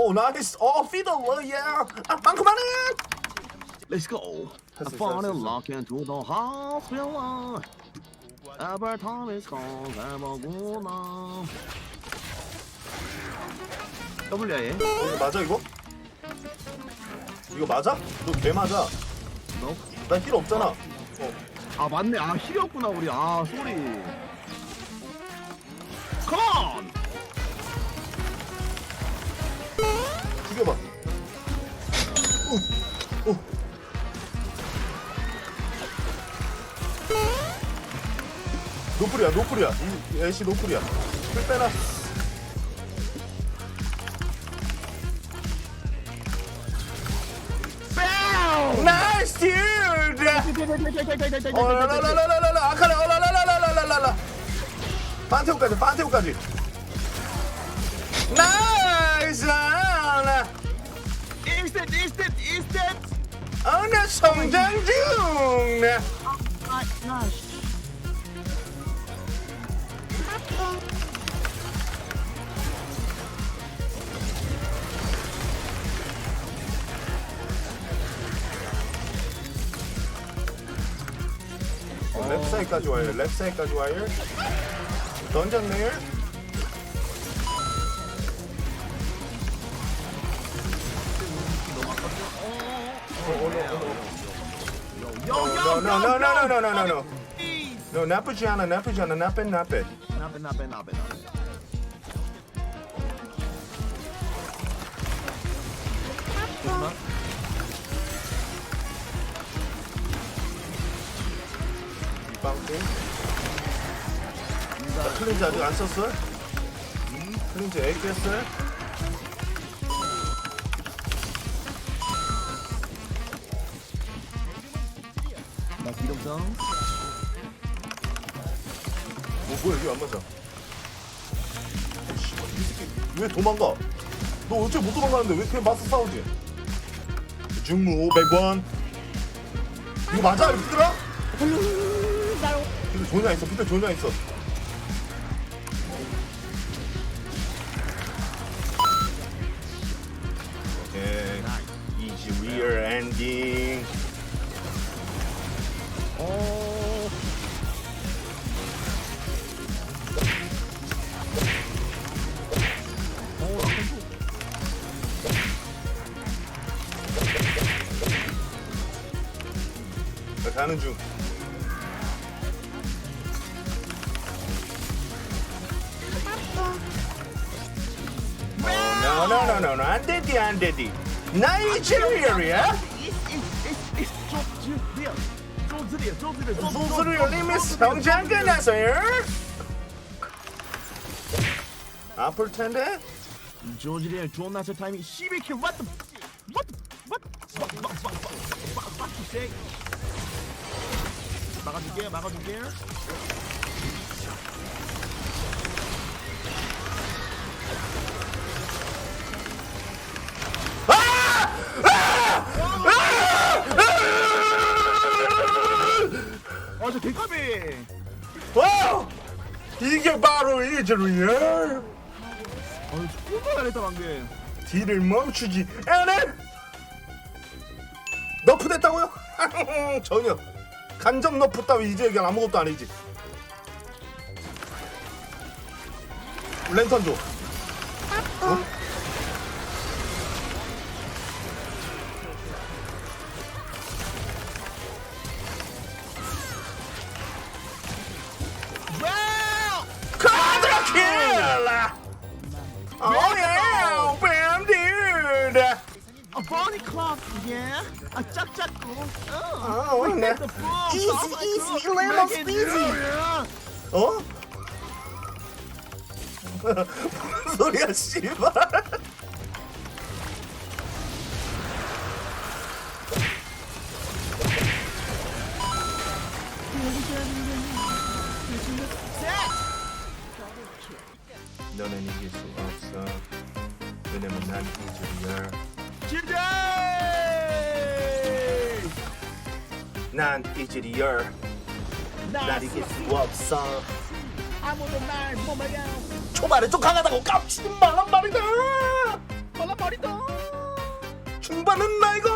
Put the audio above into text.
오 나이스 어 피더 예 빵크만해 Let's go. I it it. lock into the hospital. Every time it's I'm a woman. WIA? 어, 이거 맞아 이거? 이거 맞아? 너 개 맞아 No? 나힐 없잖아 어 아 맞네. 아 힐이었구나 우리. 아 소리. Come on. 죽여봐. 오, 오. 노플이야 노플이야. 이 애쉬 노플이야. 풀 빼놔 나이스 딜 어라라라라라라 아카라 어라라라라라라라. 판테오까지 판테오까지. 나이스 나 Instant, instant, instant. 어느 성장 중 네. 아, 나. 어, 랩 사이까지 와요 랩 사이까지 와요 던졌네요 노노노노노노노노노노 너 나쁘지 않아 나쁘지 않아 나빼 나빼 나빼 나빼 나빼 나빼. 조심하. 빵꾸 나 클린즈 아직 안 썼어? 클린즈 애기 했어 나 기름성. 어 뭐야 이게 안 맞아. 어, 씨발, 이 새끼 왜 도망가? 너 어째 못 도망가는데 왜 그냥 맞서 싸우지? 중무 500원. 이거 맞아 피들아? 피들 존나 있어. 피들 존나 있어 가는 중 어, 노노노노노 안 되디 안 되디 나이지리얼이야? 수수료 리미 성장 끝났어요? 아플 텐데? 조지리의 존나스 타이밍 12킬 what the what the what what what what what what what you say 막아줄게 막아줄게 아저 개까비 와! 이게 바로 이즈리얼 아유 존나 잘했다 방금 딜을 멈추지 않아 너프 됐다고요? 전혀 간접 너프 따위 이제 그냥 아무것도 아니지 랜턴 줘 어? 와우 카드라 킬라 오예 뱀 딜. A bunny clock, yeah. A 짝 짝꿍. 아, Oh, 네. down there. Easy, easy, little speedy. 어? 무슨 소리야, 씨발. 너는 이길 수 없어. 왜냐면 난 이줄이야. 기대! 난 이즈리어 날 이길 수 없어. 아무도 날 못 막아 초반에 좀 강하다고 깜치지 말란 말이다. 말란 말이다. 중반은 나이가